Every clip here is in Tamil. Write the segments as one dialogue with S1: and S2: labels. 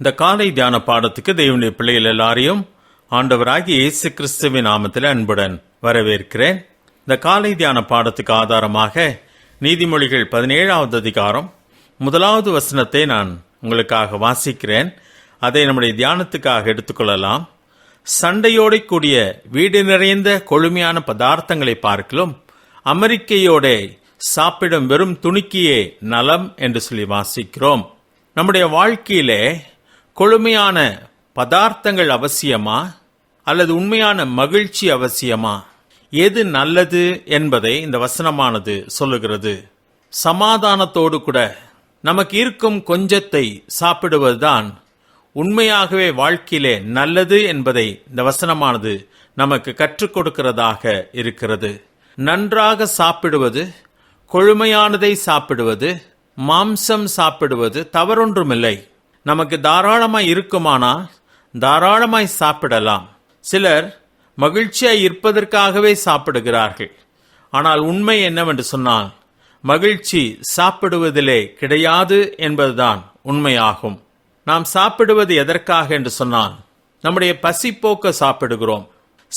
S1: இந்த காலை தியான பாடத்துக்கு தெய்வனுடைய பிள்ளைகள் எல்லாரையும் ஆண்டவராகி இயேசு கிறிஸ்துவின் நாமத்தில் அன்புடன் வரவேற்கிறேன் இந்த காலை தியான பாடத்துக்கு ஆதாரமாக நீதிமொழிகள் பதினேழாவது அதிகாரம் முதலாவது வசனத்தை நான் உங்களுக்காக வாசிக்கிறேன் அதை நம்முடைய தியானத்துக்காக எடுத்துக்கொள்ளலாம் சண்டையோடு கூடிய வீடு நிறைந்த கொழுமையான பதார்த்தங்களை பார்க்கலும் அமெரிக்கையோட சாப்பிடும் வெறும் துணுக்கியே நலம் என்று சொல்லி வாசிக்கிறோம் நம்முடைய வாழ்க்கையிலே கொழுமையான பதார்த்தங்கள் அவசியமா அல்லது உண்மையான மகிழ்ச்சி அவசியமா எது நல்லது என்பதை இந்த வசனமானது சொல்லுகிறது சமாதானத்தோடு கூட நமக்கு இருக்கும் கொஞ்சத்தை சாப்பிடுவதுதான் உண்மையாகவே வாழ்க்கையிலே நல்லது என்பதை இந்த வசனமானது நமக்கு கற்றுக் கொடுக்கிறதாக இருக்கிறது நன்றாக சாப்பிடுவது கொழுமையானதை சாப்பிடுவது மாம்சம் சாப்பிடுவது தவறொன்றுமில்லை நமக்கு தாராளமாய் இருக்குமானா தாராளமாய் சாப்பிடலாம் சிலர் மகிழ்ச்சியாய் இருப்பதற்காகவே சாப்பிடுகிறார்கள் ஆனால் உண்மை என்னவென்று சொன்னால் மகிழ்ச்சி சாப்பிடுவதிலே கிடையாது என்பதுதான் உண்மையாகும் நாம் சாப்பிடுவது எதற்காக என்று சொன்னால் நம்முடைய பசிப்போக்க சாப்பிடுகிறோம்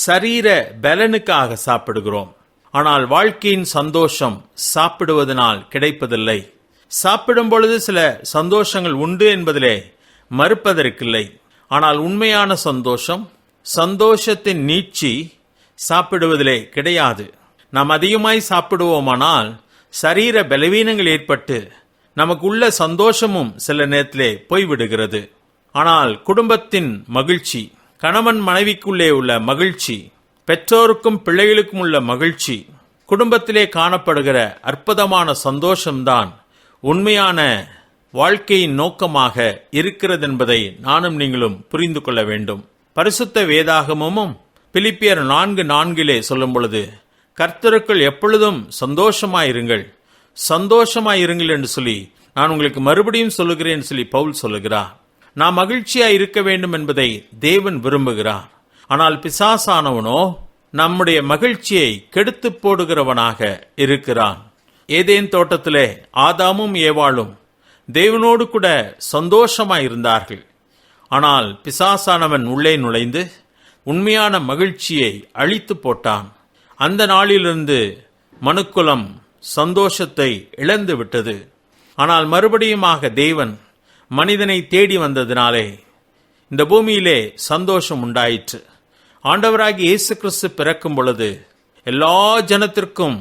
S1: சரீர பலனுக்காக சாப்பிடுகிறோம் ஆனால் வாழ்க்கையின் சந்தோஷம் சாப்பிடுவதனால் கிடைப்பதில்லை சாப்பிடும் பொழுது சில சந்தோஷங்கள் உண்டு என்பதிலே மறுப்பதற்கில்லை ஆனால் உண்மையான சந்தோஷம் சந்தோஷத்தின் நீட்சி சாப்பிடுவதிலே கிடையாது நாம் அதிகமாய் சாப்பிடுவோமானால் சரீர பலவீனங்கள் ஏற்பட்டு நமக்கு உள்ள சந்தோஷமும் சில நேரத்திலே போய்விடுகிறது ஆனால் குடும்பத்தின் மகிழ்ச்சி கணவன் மனைவிக்குள்ளே உள்ள மகிழ்ச்சி பெற்றோருக்கும் பிள்ளைகளுக்கும் உள்ள மகிழ்ச்சி குடும்பத்திலே காணப்படுகிற அற்புதமான சந்தோஷம்தான் உண்மையான வாழ்க்கையின் நோக்கமாக இருக்கிறதென்பதை நானும் நீங்களும் புரிந்து கொள்ள வேண்டும் பரிசுத்த வேதாகமும் பிலிப்பியர் நான்கு நான்கிலே சொல்லும் பொழுது கர்த்தருக்குள் எப்பொழுதும் சந்தோஷமாயிருங்கள் சந்தோஷமாயிருங்கள் என்று சொல்லி நான் உங்களுக்கு மறுபடியும் சொல்லுகிறேன் சொல்லி பவுல் சொல்லுகிறார் நான் மகிழ்ச்சியாய் இருக்க வேண்டும் என்பதை தேவன் விரும்புகிறார் ஆனால் பிசாசானவனோ நம்முடைய மகிழ்ச்சியை கெடுத்து போடுகிறவனாக இருக்கிறான் ஏதேன் தோட்டத்திலே ஆதாமும் ஏவாளும் தேவனோடு கூட சந்தோஷமாக இருந்தார்கள் ஆனால் பிசாசானவன் உள்ளே நுழைந்து உண்மையான மகிழ்ச்சியை அழித்து போட்டான் அந்த நாளிலிருந்து மனுக்குலம் சந்தோஷத்தை இழந்து விட்டது ஆனால் மறுபடியுமாக தேவன் மனிதனை தேடி வந்ததினாலே இந்த பூமியிலே சந்தோஷம் உண்டாயிற்று ஆண்டவராகி இயேசு கிறிஸ்து பிறக்கும் பொழுது எல்லா ஜனத்திற்கும்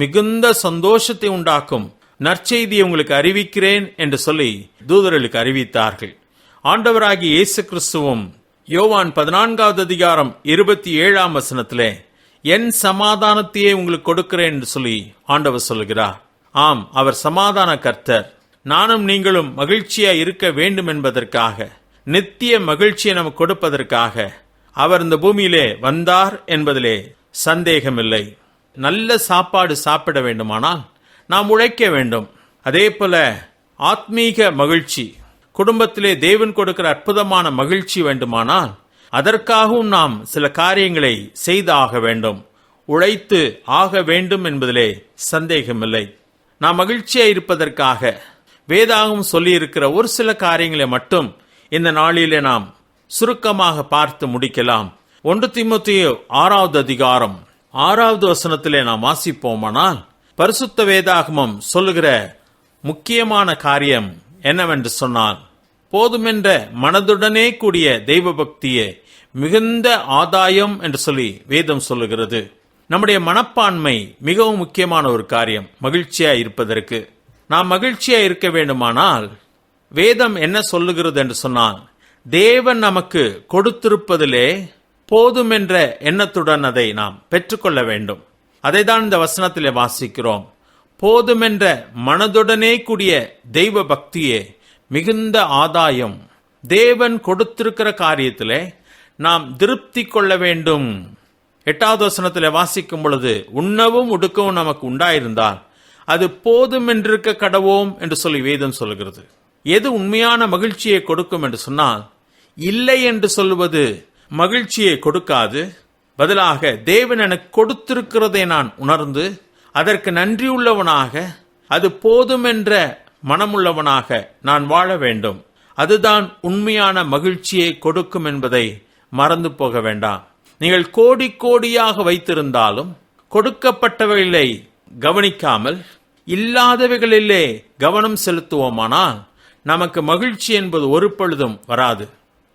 S1: மிகுந்த சந்தோஷத்தை உண்டாக்கும் நற்செய்தியை உங்களுக்கு அறிவிக்கிறேன் என்று சொல்லி தூதர்களுக்கு அறிவித்தார்கள் ஆண்டவராகிய இயேசு கிறிஸ்துவும் யோவான் பதினான்காவது அதிகாரம் இருபத்தி ஏழாம் வசனத்திலே என் சமாதானத்தையே உங்களுக்கு கொடுக்கிறேன் என்று சொல்லி ஆண்டவர் சொல்கிறார் ஆம் அவர் சமாதான கர்த்தர் நானும் நீங்களும் மகிழ்ச்சியா இருக்க வேண்டும் என்பதற்காக நித்திய மகிழ்ச்சியை நமக்கு கொடுப்பதற்காக அவர் இந்த பூமியிலே வந்தார் என்பதிலே சந்தேகமில்லை நல்ல சாப்பாடு சாப்பிட வேண்டுமானால் நாம் உழைக்க வேண்டும் அதே போல ஆத்மீக மகிழ்ச்சி குடும்பத்திலே தேவன் கொடுக்கிற அற்புதமான மகிழ்ச்சி வேண்டுமானால் அதற்காகவும் நாம் சில காரியங்களை செய்தாக வேண்டும் உழைத்து ஆக வேண்டும் என்பதிலே சந்தேகமில்லை நாம் மகிழ்ச்சியாக இருப்பதற்காக வேதாகவும் சொல்லியிருக்கிற ஒரு சில காரியங்களை மட்டும் இந்த நாளிலே நாம் சுருக்கமாக பார்த்து முடிக்கலாம் ஒன்று திமுத்திய ஆறாவது அதிகாரம் ஆறாவது வசனத்திலே நாம் வாசிப்போமானால் பரிசுத்த வேதாகமம் சொல்லுகிற முக்கியமான காரியம் என்னவென்று சொன்னால் போதுமென்ற மனதுடனே கூடிய தெய்வ பக்தியே மிகுந்த ஆதாயம் என்று சொல்லி வேதம் சொல்லுகிறது நம்முடைய மனப்பான்மை மிகவும் முக்கியமான ஒரு காரியம் மகிழ்ச்சியா இருப்பதற்கு நாம் மகிழ்ச்சியா இருக்க வேண்டுமானால் வேதம் என்ன சொல்லுகிறது என்று சொன்னால் தேவன் நமக்கு கொடுத்திருப்பதிலே போதும் என்ற எண்ணத்துடன் அதை நாம் பெற்றுக்கொள்ள வேண்டும் அதைதான் இந்த வசனத்திலே வாசிக்கிறோம் போதுமென்ற மனதுடனே கூடிய தெய்வ பக்தியே மிகுந்த ஆதாயம் தேவன் கொடுத்திருக்கிற காரியத்திலே நாம் திருப்தி கொள்ள வேண்டும் எட்டாவது வசனத்தில் வாசிக்கும் பொழுது உண்ணவும் உடுக்கவும் நமக்கு உண்டாயிருந்தால் அது போதும் என்றிருக்க கடவோம் என்று சொல்லி வேதம் சொல்கிறது எது உண்மையான மகிழ்ச்சியை கொடுக்கும் என்று சொன்னால் இல்லை என்று சொல்வது மகிழ்ச்சியை கொடுக்காது பதிலாக தேவன் எனக்கு கொடுத்திருக்கிறதை நான் உணர்ந்து அதற்கு நன்றியுள்ளவனாக அது போதும் என்ற மனமுள்ளவனாக நான் வாழ வேண்டும் அதுதான் உண்மையான மகிழ்ச்சியை கொடுக்கும் என்பதை மறந்து போக வேண்டாம் நீங்கள் கோடி கோடியாக வைத்திருந்தாலும் கொடுக்கப்பட்டவைகளை கவனிக்காமல் இல்லாதவைகளிலே கவனம் செலுத்துவோமானால் நமக்கு மகிழ்ச்சி என்பது ஒரு பொழுதும் வராது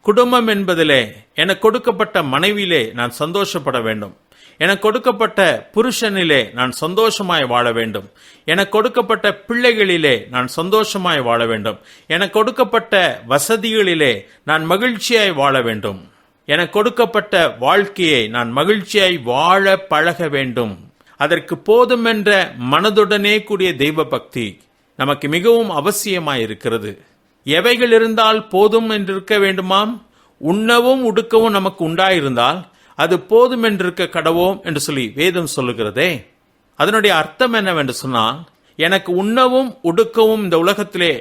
S1: குடும்பம் என்பதிலே எனக்கு கொடுக்கப்பட்ட மனைவியிலே நான் சந்தோஷப்பட வேண்டும் எனக்கு கொடுக்கப்பட்ட புருஷனிலே நான் சந்தோஷமாய் வாழ வேண்டும் எனக்கு கொடுக்கப்பட்ட பிள்ளைகளிலே நான் சந்தோஷமாய் வாழ வேண்டும் எனக்கு கொடுக்கப்பட்ட வசதிகளிலே நான் மகிழ்ச்சியாய் வாழ வேண்டும் எனக்கு கொடுக்கப்பட்ட வாழ்க்கையை நான் மகிழ்ச்சியாய் வாழ பழக வேண்டும் அதற்கு போதும் என்ற மனதுடனே கூடிய தெய்வ பக்தி நமக்கு மிகவும் அவசியமாயிருக்கிறது எவைகள் இருந்தால் போதும் என்றிருக்க வேண்டுமாம் உண்ணவும் உடுக்கவும் நமக்கு உண்டாயிருந்தால் அது போதும் என்றிருக்க கடவோம் என்று சொல்லி வேதம் சொல்லுகிறதே அதனுடைய அர்த்தம் என்னவென்று சொன்னால் எனக்கு உண்ணவும் உடுக்கவும் இந்த உலகத்திலே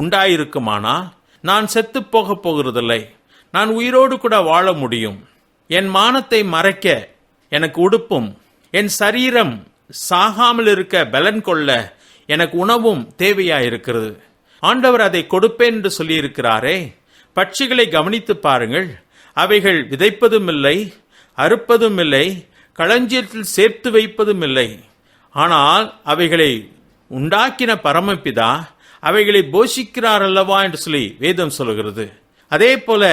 S1: உண்டாயிருக்குமானால் நான் செத்து போக போகிறதில்லை நான் உயிரோடு கூட வாழ முடியும் என் மானத்தை மறைக்க எனக்கு உடுப்பும் என் சரீரம் சாகாமல் இருக்க பலன் கொள்ள எனக்கு உணவும் தேவையாயிருக்கிறது ஆண்டவர் அதை கொடுப்பேன் என்று சொல்லியிருக்கிறாரே பட்சிகளை கவனித்து பாருங்கள் அவைகள் விதைப்பதும் இல்லை அறுப்பதும் இல்லை களஞ்சியத்தில் சேர்த்து வைப்பதும் இல்லை ஆனால் அவைகளை உண்டாக்கின பரமப்பிதா அவைகளை போஷிக்கிறார் அல்லவா என்று சொல்லி வேதம் சொல்கிறது அதே போல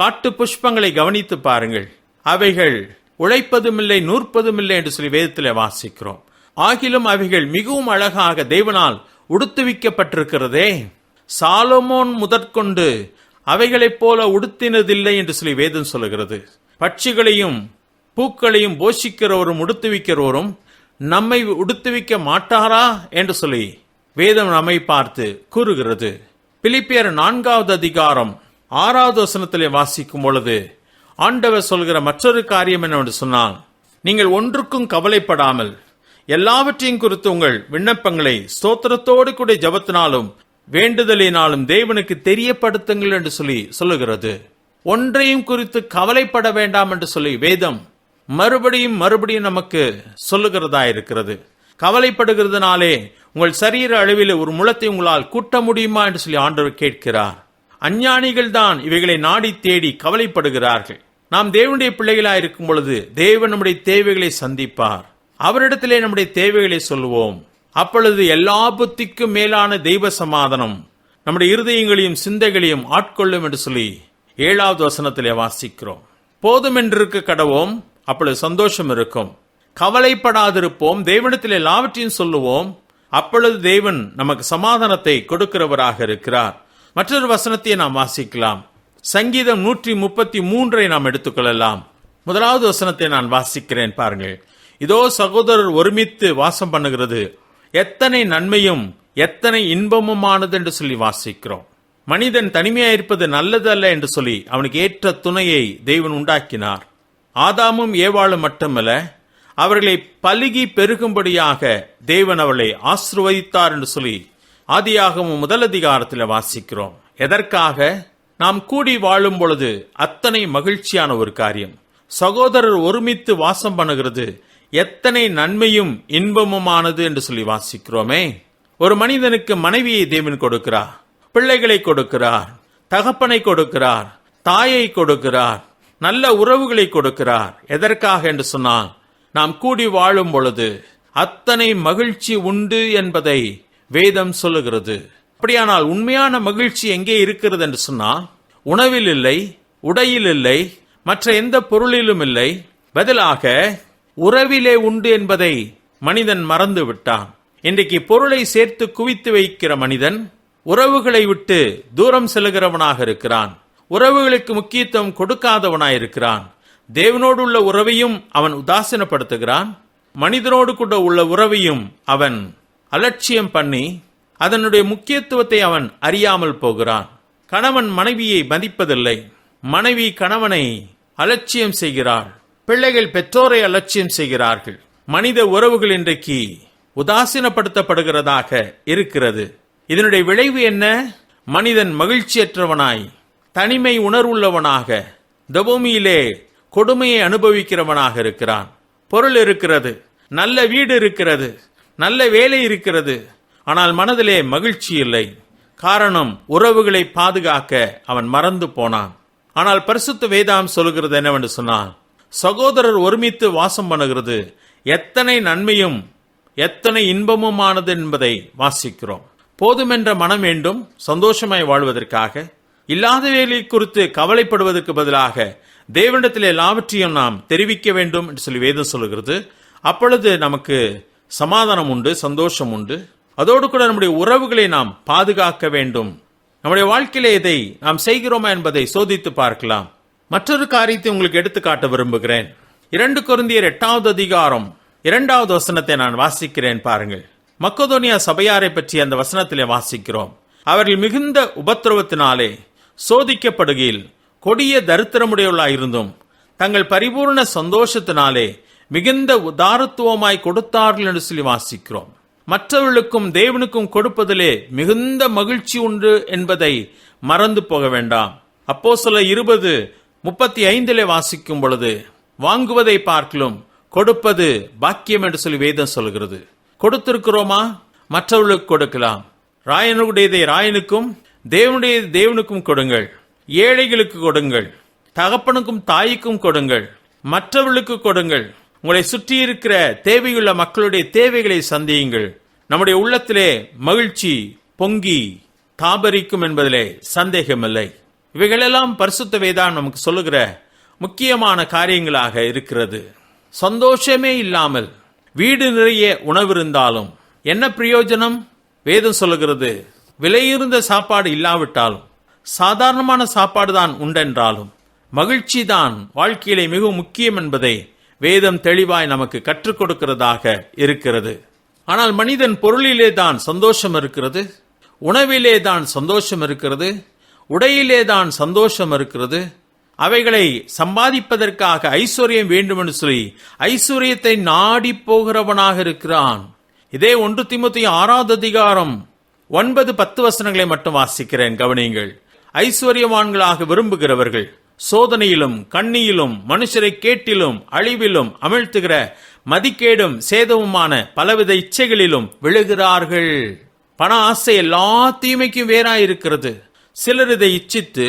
S1: காட்டு புஷ்பங்களை கவனித்து பாருங்கள் அவைகள் உழைப்பதுமில்லை நூற்பதுமில்லை என்று சொல்லி வேதத்தில் வாசிக்கிறோம் ஆகிலும் அவைகள் மிகவும் அழகாக தெய்வனால் உடுத்துவிக்கப்பட்டிருக்கிறதே சாலமோன் முதற்கொண்டு அவைகளைப் போல உடுத்தினதில்லை என்று சொல்லி வேதம் சொல்லுகிறது பட்சிகளையும் பூக்களையும் போஷிக்கிறவரும் உடுத்துவிக்கிறவரும் நம்மை உடுத்துவிக்க மாட்டாரா என்று சொல்லி வேதம் நம்மை பார்த்து கூறுகிறது பிலிப்பியர் நான்காவது அதிகாரம் ஆறாவது வசனத்திலே வாசிக்கும் பொழுது ஆண்டவர் சொல்கிற மற்றொரு காரியம் என்னவென்று சொன்னால் நீங்கள் ஒன்றுக்கும் கவலைப்படாமல் எல்லாவற்றையும் குறித்து உங்கள் விண்ணப்பங்களை ஸ்தோத்திரத்தோடு கூட ஜபத்தினாலும் வேண்டுதலினாலும் தேவனுக்கு தெரியப்படுத்துங்கள் என்று சொல்லி சொல்லுகிறது ஒன்றையும் குறித்து கவலைப்பட வேண்டாம் என்று சொல்லி வேதம் மறுபடியும் மறுபடியும் நமக்கு சொல்லுகிறதா இருக்கிறது கவலைப்படுகிறதுனாலே உங்கள் சரீர அளவில் ஒரு முளத்தை உங்களால் கூட்ட முடியுமா என்று சொல்லி ஆண்டவர் கேட்கிறார் அஞ்ஞானிகள் தான் இவைகளை நாடி தேடி கவலைப்படுகிறார்கள் நாம் தேவனுடைய பிள்ளைகளாக இருக்கும் பொழுது தேவனுடைய தேவைகளை சந்திப்பார் அவரிடத்திலே நம்முடைய தேவைகளை சொல்லுவோம் அப்பொழுது எல்லா புத்திக்கும் மேலான தெய்வ சமாதானம் நம்முடைய இருதயங்களையும் சிந்தைகளையும் ஆட்கொள்ளும் என்று சொல்லி ஏழாவது வசனத்திலே வாசிக்கிறோம் போதும் என்றிருக்க கடவோம் அப்பொழுது சந்தோஷம் இருக்கும் கவலைப்படாதிருப்போம் தேவனிடத்தில் எல்லாவற்றையும் சொல்லுவோம் அப்பொழுது தேவன் நமக்கு சமாதானத்தை கொடுக்கிறவராக இருக்கிறார் மற்றொரு வசனத்தை நாம் வாசிக்கலாம் சங்கீதம் நூற்றி முப்பத்தி மூன்றை நாம் எடுத்துக்கொள்ளலாம் முதலாவது வசனத்தை நான் வாசிக்கிறேன் பாருங்கள் இதோ சகோதரர் ஒருமித்து வாசம் பண்ணுகிறது எத்தனை நன்மையும் எத்தனை இன்பமுமானது என்று சொல்லி வாசிக்கிறோம் மனிதன் தனிமையா இருப்பது நல்லதல்ல என்று சொல்லி அவனுக்கு ஏற்ற துணையை தெய்வன் உண்டாக்கினார் ஆதாமும் ஏவாளும் மட்டுமல்ல அவர்களை பலுகி பெருகும்படியாக தேவன் அவளை ஆசிர்வதித்தார் என்று சொல்லி ஆதியாகவும் முதல் அதிகாரத்தில் வாசிக்கிறோம் எதற்காக நாம் கூடி வாழும் பொழுது அத்தனை மகிழ்ச்சியான ஒரு காரியம் சகோதரர் ஒருமித்து வாசம் பண்ணுகிறது எத்தனை நன்மையும் இன்பமுமானது என்று சொல்லி வாசிக்கிறோமே ஒரு மனிதனுக்கு மனைவியை தேவன் கொடுக்கிறார் பிள்ளைகளை கொடுக்கிறார் தகப்பனை கொடுக்கிறார் தாயை கொடுக்கிறார் நல்ல உறவுகளை கொடுக்கிறார் எதற்காக என்று சொன்னால் நாம் கூடி வாழும் பொழுது அத்தனை மகிழ்ச்சி உண்டு என்பதை வேதம் சொல்லுகிறது அப்படியானால் உண்மையான மகிழ்ச்சி எங்கே இருக்கிறது என்று சொன்னால் உணவில் இல்லை உடையில் இல்லை மற்ற எந்த பொருளிலும் இல்லை பதிலாக உறவிலே உண்டு என்பதை மனிதன் மறந்து விட்டான் இன்றைக்கு பொருளை சேர்த்து குவித்து வைக்கிற மனிதன் உறவுகளை விட்டு தூரம் செல்கிறவனாக இருக்கிறான் உறவுகளுக்கு முக்கியத்துவம் கொடுக்காதவனாயிருக்கிறான் தேவனோடு உள்ள உறவையும் அவன் உதாசீனப்படுத்துகிறான் மனிதனோடு கூட உள்ள உறவையும் அவன் அலட்சியம் பண்ணி அதனுடைய முக்கியத்துவத்தை அவன் அறியாமல் போகிறான் கணவன் மனைவியை மதிப்பதில்லை மனைவி கணவனை அலட்சியம் செய்கிறாள் பிள்ளைகள் பெற்றோரை அலட்சியம் செய்கிறார்கள் மனித உறவுகள் இன்றைக்கு உதாசீனப்படுத்தப்படுகிறதாக இருக்கிறது இதனுடைய விளைவு என்ன மனிதன் மகிழ்ச்சியற்றவனாய் தனிமை உணர்வுள்ளவனாக தபூமியிலே கொடுமையை அனுபவிக்கிறவனாக இருக்கிறான் பொருள் இருக்கிறது நல்ல வீடு இருக்கிறது நல்ல வேலை இருக்கிறது ஆனால் மனதிலே மகிழ்ச்சி இல்லை காரணம் உறவுகளை பாதுகாக்க அவன் மறந்து போனான் ஆனால் பரிசுத்த வேதாம் சொல்கிறது என்னவென்று சொன்னான் சகோதரர் ஒருமித்து வாசம் பண்ணுகிறது எத்தனை நன்மையும் எத்தனை இன்பமுமானது என்பதை வாசிக்கிறோம் போதுமென்ற மனம் வேண்டும் சந்தோஷமாய் வாழ்வதற்காக இல்லாத வேலை குறித்து கவலைப்படுவதற்கு பதிலாக தேவனிடத்தில் எல்லாவற்றையும் நாம் தெரிவிக்க வேண்டும் என்று சொல்லி வேதம் சொல்கிறது அப்பொழுது நமக்கு சமாதானம் உண்டு சந்தோஷம் உண்டு அதோடு கூட நம்முடைய உறவுகளை நாம் பாதுகாக்க வேண்டும் நம்முடைய வாழ்க்கையில் இதை நாம் செய்கிறோமா என்பதை சோதித்து பார்க்கலாம் மற்றொரு காரியத்தை உங்களுக்கு எடுத்துக்காட்ட விரும்புகிறேன் இரண்டு குருந்தியர் எட்டாவது அதிகாரம் இரண்டாவது வசனத்தை நான் வாசிக்கிறேன் பாருங்கள் மக்கதோனியா சபையாரை பற்றி அந்த வசனத்திலே வாசிக்கிறோம் அவர்கள் மிகுந்த உபத்திரவத்தினாலே சோதிக்கப்படுகையில் கொடிய தரித்திரமுடையவர்களாயிருந்தும் தங்கள் பரிபூர்ண சந்தோஷத்தினாலே மிகுந்த உதாரத்துவமாய் கொடுத்தார்கள் என்று சொல்லி வாசிக்கிறோம் மற்றவர்களுக்கும் தேவனுக்கும் கொடுப்பதிலே மிகுந்த மகிழ்ச்சி உண்டு என்பதை மறந்து போக வேண்டாம் அப்போ சில இருபது முப்பத்தி ஐந்திலே வாசிக்கும் பொழுது வாங்குவதை பார்க்கலும் கொடுப்பது பாக்கியம் என்று சொல்லி வேதம் சொல்கிறது கொடுத்திருக்கிறோமா மற்றவர்களுக்கு கொடுக்கலாம் ராயனுடையதை ராயனுக்கும் தேவனுடைய தேவனுக்கும் கொடுங்கள் ஏழைகளுக்கு கொடுங்கள் தகப்பனுக்கும் தாய்க்கும் கொடுங்கள் மற்றவர்களுக்கு கொடுங்கள் உங்களை சுற்றி இருக்கிற தேவையுள்ள மக்களுடைய தேவைகளை சந்தியுங்கள் நம்முடைய உள்ளத்திலே மகிழ்ச்சி பொங்கி தாபரிக்கும் என்பதிலே சந்தேகமில்லை இவைகளெல்லாம் பரிசுத்த தான் நமக்கு சொல்லுகிற முக்கியமான காரியங்களாக இருக்கிறது சந்தோஷமே இல்லாமல் வீடு நிறைய உணவு இருந்தாலும் என்ன பிரயோஜனம் வேதம் சொல்லுகிறது விலையிருந்த சாப்பாடு இல்லாவிட்டாலும் சாதாரணமான சாப்பாடு தான் உண்டென்றாலும் மகிழ்ச்சி தான் வாழ்க்கையிலே மிகவும் முக்கியம் என்பதை வேதம் தெளிவாய் நமக்கு கற்றுக் கொடுக்கிறதாக இருக்கிறது ஆனால் மனிதன் பொருளிலே தான் சந்தோஷம் இருக்கிறது உணவிலே தான் சந்தோஷம் இருக்கிறது உடையிலேதான் சந்தோஷம் இருக்கிறது அவைகளை சம்பாதிப்பதற்காக ஐஸ்வர்யம் வேண்டுமென்று சொல்லி ஐஸ்வர்யத்தை நாடி போகிறவனாக இருக்கிறான் இதே ஒன்று திமுத்தி ஆறாவது அதிகாரம் ஒன்பது பத்து வசனங்களை மட்டும் வாசிக்கிறேன் கவனியுங்கள் ஐஸ்வர்யவான்களாக விரும்புகிறவர்கள் சோதனையிலும் கண்ணியிலும் மனுஷரை கேட்டிலும் அழிவிலும் அமிழ்த்துகிற மதிக்கேடும் சேதவுமான பலவித இச்சைகளிலும் விழுகிறார்கள் பண ஆசை எல்லா தீமைக்கும் வேறாயிருக்கிறது சிலர் இதை இச்சித்து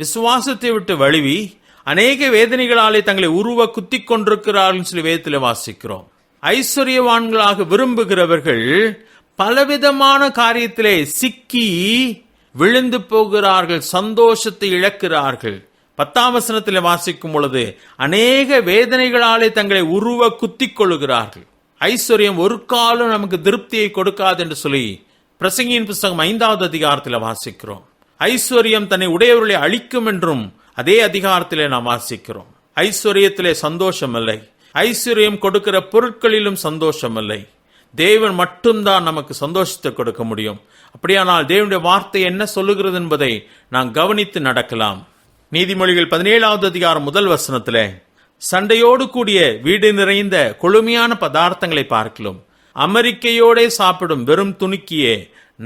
S1: விசுவாசத்தை விட்டு வழுவி அநேக வேதனைகளாலே தங்களை உருவ குத்தி கொண்டிருக்கிறார்கள் சொல்லி வேதத்தில் வாசிக்கிறோம் ஐஸ்வர்யவான்களாக விரும்புகிறவர்கள் பலவிதமான காரியத்திலே சிக்கி விழுந்து போகிறார்கள் சந்தோஷத்தை இழக்கிறார்கள் பத்தாம் வசனத்தில் வாசிக்கும் பொழுது அநேக வேதனைகளாலே தங்களை உருவ குத்தி கொள்ளுகிறார்கள் ஐஸ்வர்யம் ஒரு காலம் நமக்கு திருப்தியை கொடுக்காது என்று சொல்லி பிரசங்கியின் புஸ்தகம் ஐந்தாவது அதிகாரத்தில் வாசிக்கிறோம் ஐஸ்வர்யம் தன்னை உடையவர்களை அழிக்கும் என்றும் அதே அதிகாரத்திலே நாம் வாசிக்கிறோம் ஐஸ்வர்யத்திலே சந்தோஷம் இல்லை ஐஸ்வர்யம் கொடுக்கிற பொருட்களிலும் சந்தோஷம் இல்லை தேவன் மட்டும்தான் நமக்கு சந்தோஷத்தை கொடுக்க முடியும் அப்படியானால் தேவனுடைய வார்த்தை என்ன சொல்லுகிறது என்பதை நாம் கவனித்து நடக்கலாம் நீதிமொழிகள் பதினேழாவது அதிகாரம் முதல் வசனத்தில் சண்டையோடு கூடிய வீடு நிறைந்த கொழுமையான பதார்த்தங்களை பார்க்கலாம் அமெரிக்கையோடே சாப்பிடும் வெறும் துணுக்கியே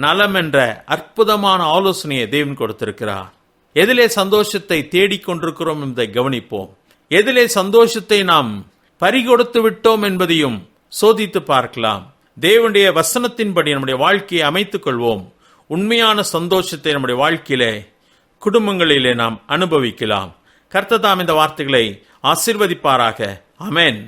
S1: நலம் என்ற அற்புதமான ஆலோசனையை தேவன் கொடுத்திருக்கிறார் எதிலே சந்தோஷத்தை தேடிக்கொண்டிருக்கிறோம் என்பதை கவனிப்போம் எதிலே சந்தோஷத்தை நாம் பறிகொடுத்து விட்டோம் என்பதையும் சோதித்து பார்க்கலாம் தேவனுடைய வசனத்தின்படி நம்முடைய வாழ்க்கையை அமைத்துக் கொள்வோம் உண்மையான சந்தோஷத்தை நம்முடைய வாழ்க்கையிலே குடும்பங்களிலே நாம் அனுபவிக்கலாம் கர்த்ததாம் இந்த வார்த்தைகளை ஆசிர்வதிப்பாராக அமேன்